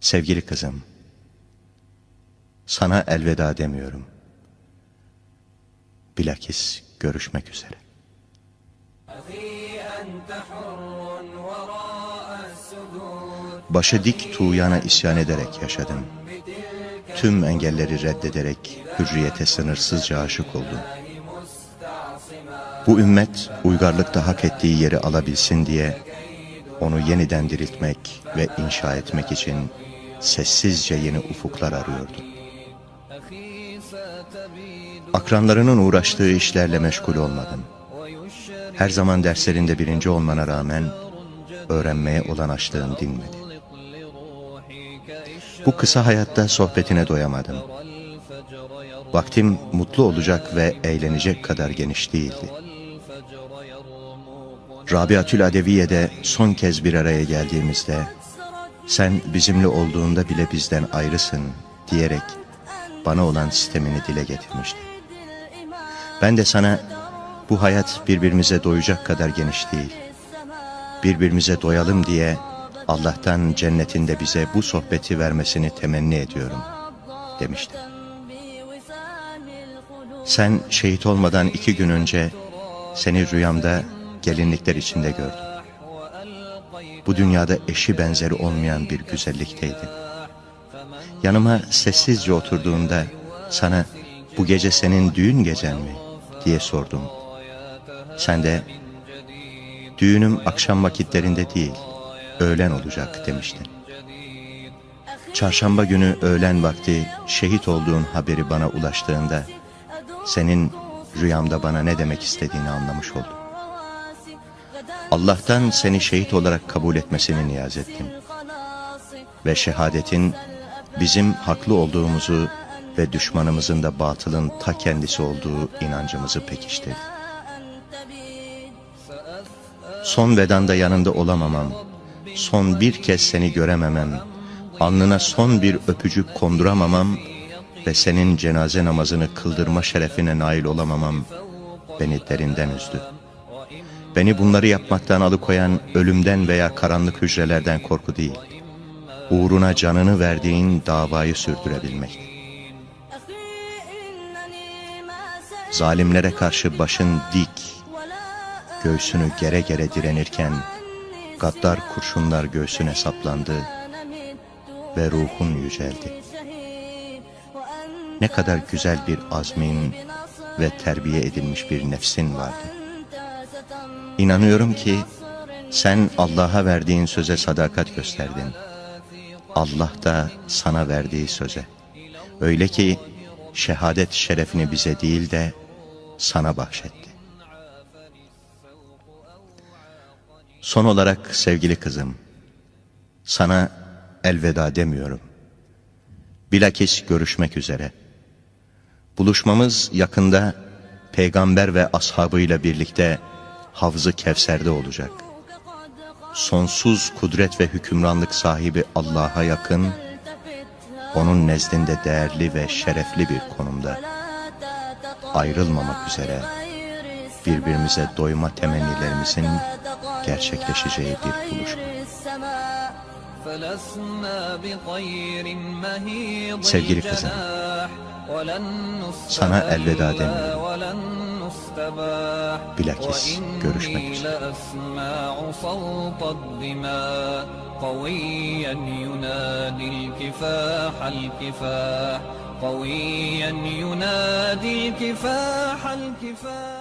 Sevgili kızım, sana elveda demiyorum. Bilakis görüşmek üzere. Başı dik tuğyana isyan ederek yaşadım. Tüm engelleri reddederek hürriyete sınırsızca aşık oldum. Bu ümmet uygarlıkta hak ettiği yeri alabilsin diye onu yeniden diriltmek ve inşa etmek için sessizce yeni ufuklar arıyordu. Akranlarının uğraştığı işlerle meşgul olmadım. Her zaman derslerinde birinci olmana rağmen öğrenmeye olan açlığın dinmedi. Bu kısa hayatta sohbetine doyamadım. Vaktim mutlu olacak ve eğlenecek kadar geniş değildi. Rabiatül Adeviye'de son kez bir araya geldiğimizde sen bizimle olduğunda bile bizden ayrısın diyerek bana olan sistemini dile getirmişti. Ben de sana bu hayat birbirimize doyacak kadar geniş değil. Birbirimize doyalım diye Allah'tan cennetinde bize bu sohbeti vermesini temenni ediyorum demiştim. Sen şehit olmadan iki gün önce seni rüyamda gelinlikler içinde gördüm. Bu dünyada eşi benzeri olmayan bir güzellikteydin. Yanıma sessizce oturduğunda sana bu gece senin düğün gecen mi diye sordum. Sen de düğünüm akşam vakitlerinde değil, öğlen olacak demiştin. Çarşamba günü öğlen vakti şehit olduğun haberi bana ulaştığında senin rüyamda bana ne demek istediğini anlamış oldum. Allah'tan seni şehit olarak kabul etmesini niyaz ettim. Ve şehadetin bizim haklı olduğumuzu ve düşmanımızın da batılın ta kendisi olduğu inancımızı pekiştirdi. Son vedanda yanında olamamam, son bir kez seni görememem, alnına son bir öpücük konduramamam ve senin cenaze namazını kıldırma şerefine nail olamamam beni derinden üzdü. Beni bunları yapmaktan alıkoyan ölümden veya karanlık hücrelerden korku değil, uğruna canını verdiğin davayı sürdürebilmek. Zalimlere karşı başın dik, göğsünü gere gere direnirken, gaddar kurşunlar göğsüne saplandı ve ruhun yüceldi. Ne kadar güzel bir azmin ve terbiye edilmiş bir nefsin vardı. İnanıyorum ki sen Allah'a verdiğin söze sadakat gösterdin. Allah da sana verdiği söze. Öyle ki şehadet şerefini bize değil de sana bahşetti. Son olarak sevgili kızım, sana elveda demiyorum. Bilakis görüşmek üzere. Buluşmamız yakında peygamber ve ashabıyla birlikte Havzı Kevser'de olacak. Sonsuz kudret ve hükümranlık sahibi Allah'a yakın, onun nezdinde değerli ve şerefli bir konumda ayrılmamak üzere birbirimize doyma temennilerimizin gerçekleşeceği bir buluşma. Sevgili kızım, sana elveda demiyorum. Bilakis görüşmek üzere. قويا ينادي الكفاح الكفاح. قويا ينادي الكفاح الكفاح.